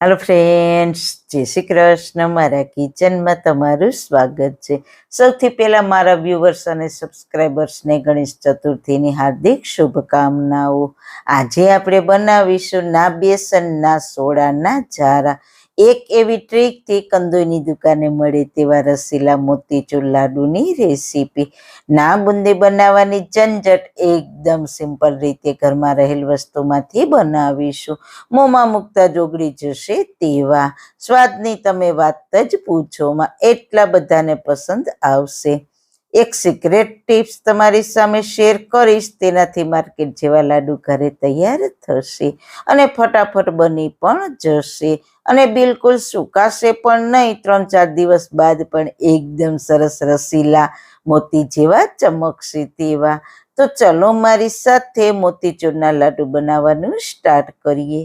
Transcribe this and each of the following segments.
હાલો friends જય શ્રી કૃષ્ણ. મારા કિચનમાં તમારું સ્વાગત છે. સૌથી પહેલાં મારા વ્યુવર્સ અને સબસ્ક્રાઈબર્સને ગણેશ ચતુર્થીની હાર્દિક શુભકામનાઓ. આજે આપણે બનાવીશું ના બેસન, ના સોડાના જારા. એક એવી ટ્રીકથી કંદોઈની દુકાને મળે તેવા રસીલા મોતીચૂર લાડુની રેસીપી ના બુંદી બનાવવાની ઝંઝટ એકદમ સિમ્પલ રીતે ઘરમાં રહેલ વસ્તુમાંથી બનાવીશું. મોંમાં મૂકતા જોગડી જશે તેવા. સ્વાદની તમે વાત જ પૂછોમાં એટલા બધાને પસંદ આવશે. એક સિક્રેટ ટિપ્સ તમારી સામે શેર કરીશ. તેનાથી માર્કેટ જેવા લાડુ ઘરે તૈયાર થશે અને ફટાફટ બની પણ જશે. અને બિલકુલ સુકાશે પણ નહીં. ત્રણ ચાર દિવસ બાદ પણ એકદમ સરસ રસીલા મોતી જેવા ચમકશે તેવા. તો ચલો મારી સાથે મોતીચૂરના લાડુ બનાવવાનું સ્ટાર્ટ કરીએ.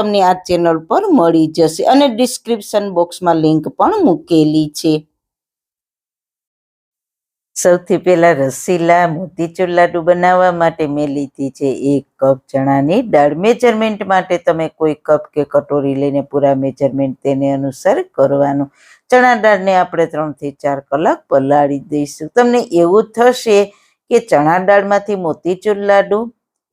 તમને આ ચેનલ પર મળી જશે અને ડિસ્ક્રિપ્શન બોક્સમાં લિંક પણ મૂકેલી છે. સૌથી પહેલાં રસીલા મોતીચૂર લાડુ બનાવવા માટે મેં લીધી છે એક કપ ચણાની દાળ. મેજરમેન્ટ માટે તમે કોઈ કપ કે કટોરી લઈને પૂરા મેજરમેન્ટ તેને અનુસાર કરવાનું. ચણા દાળને આપણે ત્રણથી ચાર કલાક પલાળી દઈશું. તમને એવું થશે કે ચણા દાળમાંથી મોતીચૂર લાડુ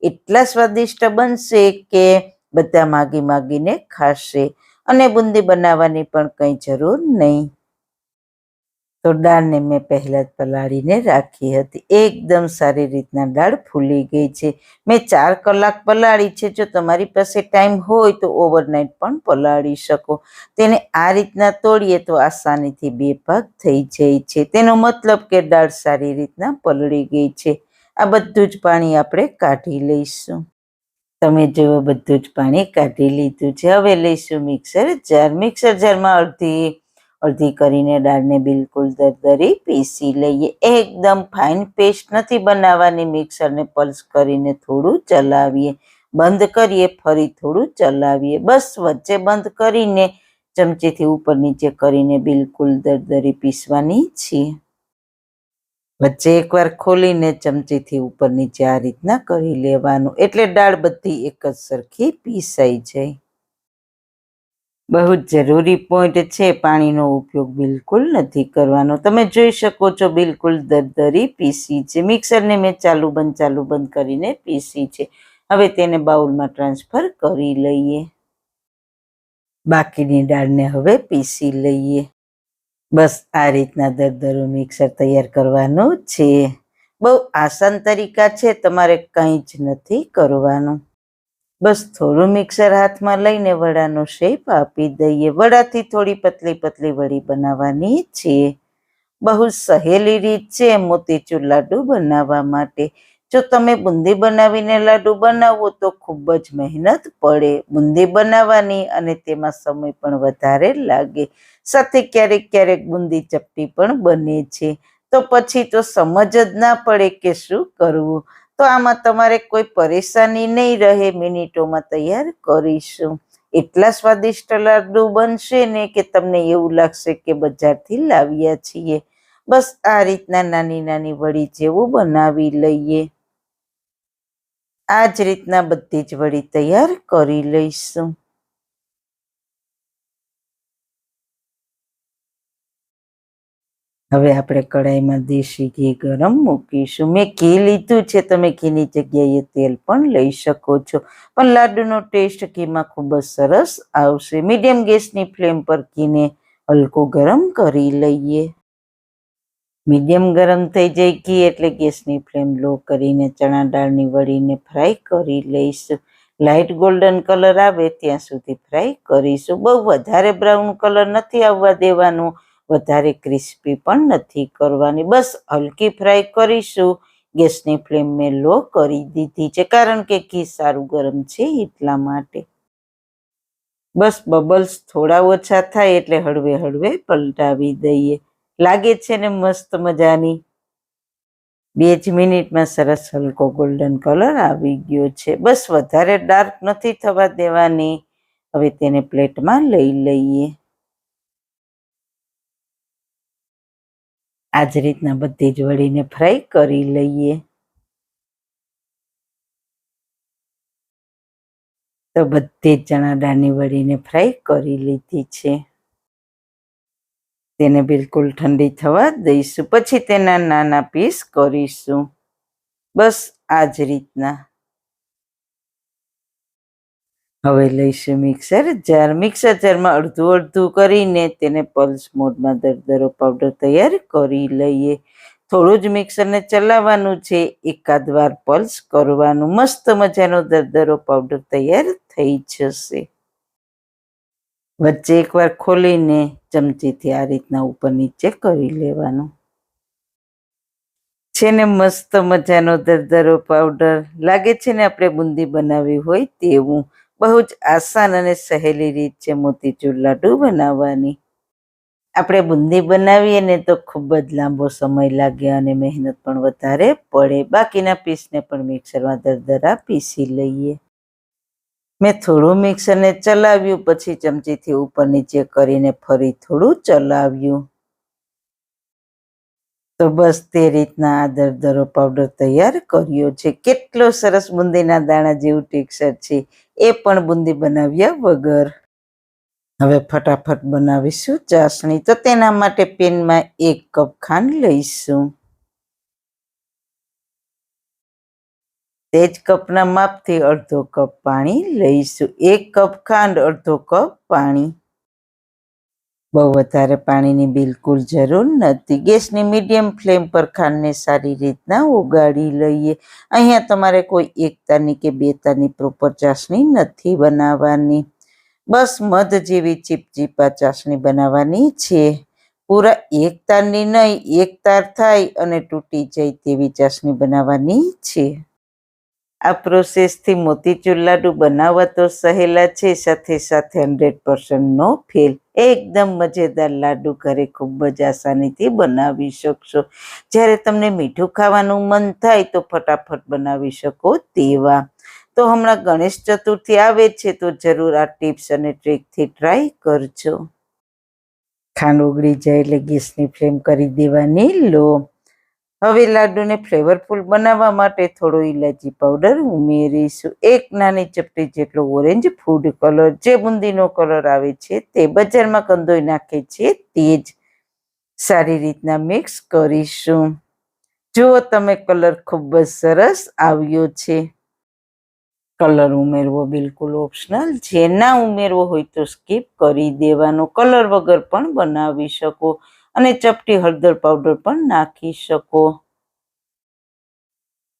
એટલા સ્વાદિષ્ટ બનશે કે બધા માગી માગીને ખાશે અને બુંદી બનાવવાની પણ કંઈ જરૂર નહીં. તો દાળને મેં પહેલાં જ પલાળીને રાખી હતી. એકદમ સારી રીતના દાળ ફૂલી ગઈ છે. મેં ચાર કલાક પલાળી છે. જો તમારી પાસે ટાઈમ હોય તો ઓવરનાઇટ પણ પલાળી શકો. તેને આ રીતના તોડીએ તો આસાનીથી બે ભાગ થઈ જાય છે. તેનો મતલબ કે દાળ સારી રીતના પલળી ગઈ છે. આ બધું જ પાણી આપણે કાઢી લઈશું. તમે જુઓ, બધું જ પાણી કાઢી લીધું છે. હવે લઈશું મિક્સર જાર મિક્સર જારમાં અડધી અડધી કરીને દાળને બિલકુલ દરદરી પીસી લઈએ. એકદમ ફાઇન પેસ્ટ નથી બનાવવાની. મિક્સરને પલ્સ કરીને થોડું ચલાવીએ. બંધ કરીએ, ફરી થોડું ચલાવીએ. બસ વચ્ચે બંધ કરીને ચમચીથી ઉપર નીચે કરીને બિલકુલ દરદરી પીસવાની છીએ. વચ્ચે એકવાર ખોલીને ચમચીથી ઉપર નીચે આ રીતના કરી લેવાનું. એટલે દાળ બધી એક જ સરખી પીસાઈ જાય. બહુ જ જરૂરી પોઈન્ટ છે, પાણીનો ઉપયોગ બિલકુલ નથી કરવાનો. તમે જોઈ શકો છો, બિલકુલ દરદરી પીસી છે. મિક્સરને મેં ચાલુ બંધ ચાલુ બંધ કરીને પીસી છે. હવે તેને બાઉલમાં ટ્રાન્સફર કરી લઈએ. બાકીની દાળને હવે પીસી લઈએ. બસ આ રીતના દરદરું મિક્સર તૈયાર કરવાનું છે. બહુ આસાન તરીકા છે, તમારે કંઈ જ નથી કરવાનું. બસ થોડું મિક્સર હાથમાં લઈને વડાનો શેપ આપી દઈએ. વડાથી થોડી પતલી પતલી વડી બનાવવાની છે. બહુ સહેલી રીત છે, મોતીચૂર લાડુ બનાવવા માટે. જો તમે બુંદી બનાવીને લાડુ બનાવો તો ખૂબ જ મહેનત પડે. બુંદી બનાવવાની અને તેમાં સમય પણ વધારે લાગે. સાથે ક્યારેક ક્યારેક બુંદી ચપટી પણ બને છે. તો પછી તો સમજ જ ના પડે કે શું કરવું. તો આમાં તમારે કોઈ પરેશાની નહીં રહે, મિનિટોમાં તૈયાર કરીશું. એટલા સ્વાદિષ્ટ લાડુ બનશે ને કે તમને એવું લાગશે કે બજારથી લાવ્યા છીએ. બસ આ રીતના નાની નાની વડી જેવું બનાવી લઈએ. આ જ રીતના બધી જ વડી તૈયાર કરી લઈશું. હવે આપણે કડાઈમાં દેશી ઘી ગરમ મૂકીશું. મેં ઘી લીધું છે, તમે ઘીની જગ્યાએ તેલ પણ લઈ શકો છો. પણ લાડુનો ટેસ્ટ ઘીમાં ખૂબ જ સરસ આવશે. મીડિયમ ગેસની ફ્લેમ પર ઘીને હલકો ગરમ કરી લઈએ. મીડિયમ ગરમ થઈ જાય ઘી એટલે ગેસની ફ્લેમ લો કરીને ચણા દાળની વળીને ફ્રાય કરી લઈશું. લાઇટ ગોલ્ડન કલર આવે ત્યાં સુધી ફ્રાય કરીશું. બહુ વધારે બ્રાઉન કલર નથી આવવા દેવાનું. વધારે ક્રિસ્પી પણ નથી કરવાની. બસ હલકી ફ્રાય કરીશું. ગેસની ફ્લેમ મેં લો કરી દીધી છે, કારણ કે ઘી સારું ગરમ છે એટલા માટે. બસ બબલ્સ થોડા ઓછા થાય એટલે હળવે હળવે પલટાવી દઈએ. લાગે છે ને મસ્ત મજાની? બે જ મિનિટમાં સરસ હલકો ગોલ્ડન કલર આવી ગયો છે. બસ વધારે ડાર્ક નથી થવા દેવાની. હવે તેને પ્લેટમાં લઈ લઈએ. આ જ રીતના બધી જ વળીને ફ્રાય કરી લઈએ. તો બધી જ ચણા દાળની વળીને ફ્રાય કરી લીધી છે. તેને બિલકુલ ઠંડી થવા દઈશું. પછી તેના નાના પીસ કરીશું. બસ આ જ રીતના. હવે લઈશું મિક્સર જાર મિક્સર જારમાં અડધું અડધું કરીને તેને પલ્સ મોડમાં દરદરો પાવડર તૈયાર કરી લઈએ. થોડું જ મિક્સરને ચલાવવાનું છે. એકાદ વાર પલ્સ કરવાનું. મસ્ત મજાનો દરદરો પાવડર તૈયાર થઈ જશે. વચ્ચે એકવાર ખોલીને ચમચીથી આ રીતના ઉપર નીચે કરી લેવાનું. છે ને મસ્ત મજાનો દરદરો પાવડર લાગે છે ને આપણે બુંદી બનાવી હોય તેવું. બહુ જ આસાન અને સહેલી રીત છે મોતીચૂર લાડુ બનાવવાની. આપણે બુંદી બનાવીએ ને તો ખૂબ જ લાંબો સમય લાગે અને મહેનત પણ વધારે પડે. બાકીના પીસને પણ મિક્સરમાં દરદરા પીસી લઈએ. મેં થોડું મિક્સરને ચલાવ્યું, પછી ચમચીથી ઉપર નીચે કરીને ફરી થોડું ચલાવ્યું. તો બસ તે રીતના આ દરદરો પાવડર તૈયાર કર્યો છે. કેટલો સરસ બુંદીના દાણા જેવું ટેક્સચર છે. એ પણ બુંદી બનાવ્યા વગર. હવે ફટાફટ બનાવીશું ચાસણી. તો તેના માટે પેનમાં એક કપ ખાંડ લઈશું. તે જ કપના માપથી અડધો કપ પાણી લઈશું. એક કપ ખાંડ, અડધો કપ પાણી. બહુ વધારે પાણીની બિલકુલ જરૂર નથી. ગેસની મીડિયમ ફ્લેમ પર ખાંડને સારી રીતના ઉગાડી લઈએ. અહીંયા તમારે કોઈ એક તારની કે બે તારની પ્રોપર ચાસણી નથી બનાવવાની. બસ મધ જેવી ચીપચીપા ચાસણી બનાવવાની છે. પૂરા એક તારની નહીં એક તાર થાય અને તૂટી જાય તેવી ચાસણી બનાવવાની છે. આ પ્રોસેસથી મોતીચૂર લાડુ બનાવવા તો સહેલા છે, સાથે સાથે હંડ્રેડ પર્સન્ટનો ફેલ. એકદમ મજેદાર લાડુ ઘરે ખૂબ જ આસાનીથી બનાવી શકશો. જ્યારે તમને મીઠું ખાવાનું મન થાય તો ફટાફટ બનાવી શકો તેવા. તો હમણાં ગણેશ ચતુર્થી આવે છે તો જરૂર આ ટિપ્સ અને ટ્રીકથી ટ્રાય કરજો. ખાંડ ઓગળી જાય એટલે ગેસની ફ્લેમ કરી દેવાની. લો. હવે લાડુને ફ્લેવરફુલ બનાવવા માટે થોડો ઇલાયચી પાવડર ઉમેરીશું. એક નાની ચપટી જેટલો ઓરેન્જ ફૂડ કલર જે બુંદીનો કલર આવે છે તે બજારમાં કંદોઈ નાખે છે તે જ સારી રીતના મિક્સ કરીશું. જુઓ તમે કલર ખૂબ જ સરસ આવ્યો છે. કલર ઉમેરવો બિલકુલ ઓપ્શનલ જે ના ઉમેરવો હોય તો સ્કીપ કરી દેવાનો. કલર વગર પણ બનાવી શકો. અને ચપટી હળદર પાવડર પણ નાખી શકો.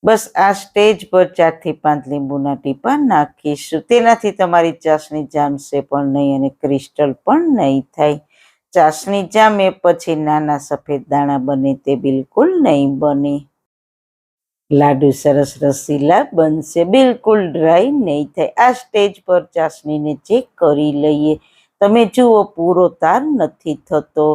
બસ આ સ્ટેજ પર ચારથી પાંચ લીંબુના ટીપા નાખીશું. તેનાથી તમારી ચાસણી જામશે પણ નહીં અને ક્રિસ્ટલ પણ નહીં થાય. ચાસણી જામે પછી નાના સફેદ દાણા બને તે બિલકુલ નહીં બને. લાડુ સરસ રસીલા બનશે, બિલકુલ ડ્રાય નહીં થાય. આ સ્ટેજ પર ચાસણીને ચેક કરી લઈએ. તમે જુઓ, પૂરો તાર નથી થતો.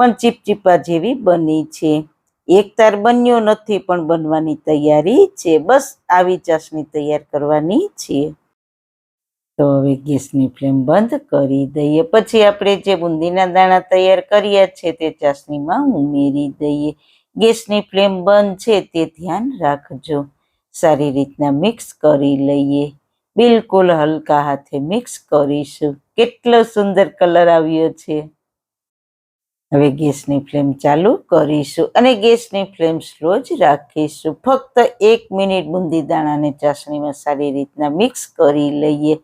પણ ચીપચીપા જેવી બની છે. એક તાર બન્યો નથી, પણ બનવાની તૈયારી છે. બસ આવી ચાસણી તૈયાર કરવાની છે. તો હવે ગેસની ફ્લેમ બંધ કરી દઈએ. પછી આપણે જે બુંદીના દાણા તૈયાર કર્યા છે તે ચાસણીમાં ઉમેરી દઈએ. ગેસની ફ્લેમ બંધ છે તે ધ્યાન રાખજો. સારી રીતના મિક્સ કરી લઈએ. બિલકુલ હલકા હાથે મિક્સ કરીશું. કેટલો સુંદર કલર આવ્યો છે. હવે ગેસની ફ્લેમ ચાલુ કરીશું અને ગેસની ફ્લેમ સ્લો જ રાખીશું. ફક્ત એક મિનિટ બુંદી દાણાને ચાસણીમાં સારી રીતના મિક્સ કરી લઈએ.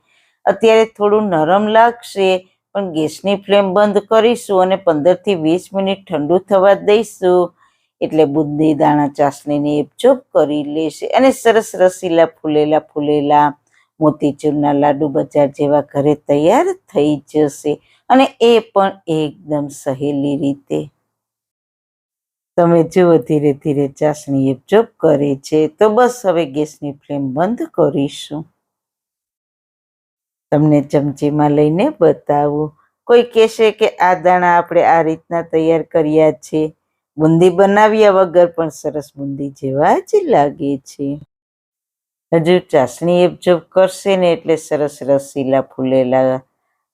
અત્યારે થોડું નરમ લાગશે, પણ ગેસની ફ્લેમ બંધ કરીશું અને પંદરથી વીસ મિનિટ ઠંડુ થવા દઈશું. એટલે બુંદી દાણા ચાસણીને એપચોપ કરી લેશે અને સરસ રસીલા ફૂલેલા ફૂલેલા મોતીચૂરના લાડુ બજાર જેવા ઘરે તૈયાર થઈ જશે અને એ પણ એકદમ સહેલી રીતે. તમે જુઓ, ધીરે ધીરે ચાસણી એપચોપ કરે છે. તો બસ હવે ગેસની ફ્લેમ બંધ કરીશું. તમને ચમચીમાં લઈને બતાવું. કોઈ કહેશે કે આ દાણા આપણે આ રીતના તૈયાર કર્યા છે. બુંદી બનાવ્યા વગર પણ સરસ બુંદી જેવા જ લાગે છે. હજુ ચાસણી એપજોબ કરશે ને એટલે સરસ રસીલા ફૂલેલા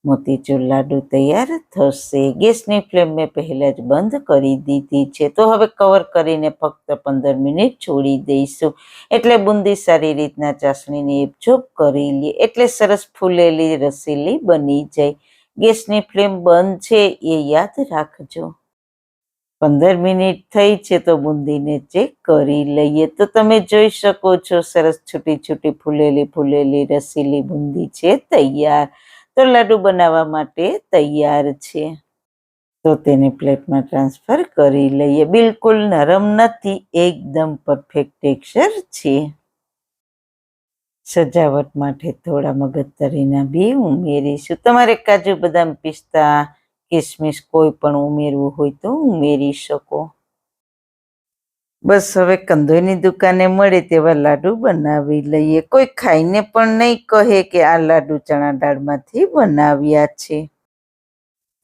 મોતીચૂર લાડુ તૈયાર થશે. ગેસની ફ્લેમ મેં પહેલાં જ બંધ કરી દીધી છે. તો હવે કવર કરીને ફક્ત પંદર મિનિટ છોડી દઈશું. એટલે બુંદી સારી રીતના ચાસણીને એપજોબ કરી લઈએ એટલે સરસ ફૂલેલી રસીલી બની જાય. ગેસની ફ્લેમ બંધ છે એ યાદ રાખજો. પંદર મિનિટ થઈ છે તો બુંદીને ચેક કરી લઈએ. તો તમે જોઈ શકો છો સરસ છૂટી છૂટી ફૂલેલી ફૂલેલી રસીલી બુંદી છે, તૈયાર. તો લાડુ બનાવવા માટે તૈયાર છે. તો તેને પ્લેટમાં ટ્રાન્સફર કરી લઈએ. બિલકુલ નરમ નથી, એકદમ પરફેક્ટ ટેક્સચર છે. સજાવટ માટે થોડા મગજતરીના બી ઉમેરીશું. તમારે કાજુ બદામ પિસ્તા કિસમિસ કોઈ પણ ઉમેરવું હોય તો ઉમેરી શકો. બસ હવે કંદોઈની દુકાને મળે તેવા લાડુ બનાવી લઈએ. કોઈ ખાઈને પણ નહીં કહે કે આ લાડુ ચણા દાળમાંથી બનાવ્યા છે.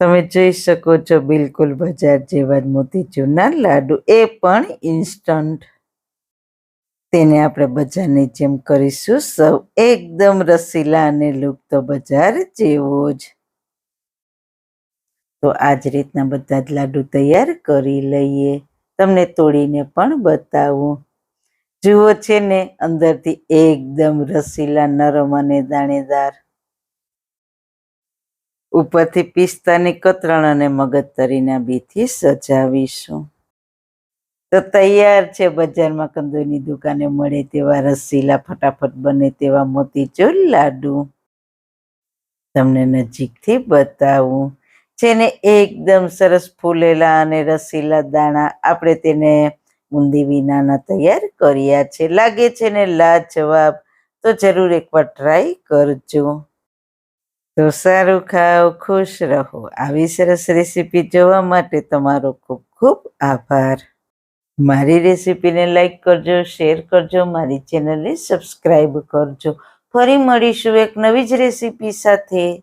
તમે જોઈ શકો છો બિલકુલ બજાર જેવા જ મોતીચૂરના લાડુ. એ પણ ઇન્સ્ટન્ટ. તેને આપણે બજારની જેમ કરીશું. સૌ એકદમ રસીલા અને લુપ્ત બજાર જેવો જ. તો આ જ રીતના બધા જ લાડુ તૈયાર કરી લઈએ. તમને તોડીને પણ બતાવું. જુઓ છે ને, અંદરથી એકદમ રસીલા, નરમ અને દાણેદાર. ઉપરથી પિસ્તાની કતરણ અને મગજતરીના બીથી સજાવીશું. તો તૈયાર છે, બજારમાં કંદોઈની દુકાને મળે તેવા રસીલા, ફટાફટ બને તેવા મોતીચૂર લાડુ. તમને નજીકથી બતાવું. જેને એકદમ સરસ ફૂલેલા અને રસીલા દાણા આપણે તેને બુંદી વિનાના તૈયાર કર્યા છે. લાગે છે ને લાજવાબ, તો જરૂર એકવાર ટ્રાય કરજો. તો સારું ખાઓ, ખુશ રહો. આવી સરસ રેસીપી જોવા માટે તમારો ખૂબ ખૂબ આભાર. મારી રેસીપીને લાઈક કરજો, શેર કરજો, મારી ચેનલને સબસ્ક્રાઈબ કરજો. ફરી મળીશું એક નવી જ રેસીપી સાથે.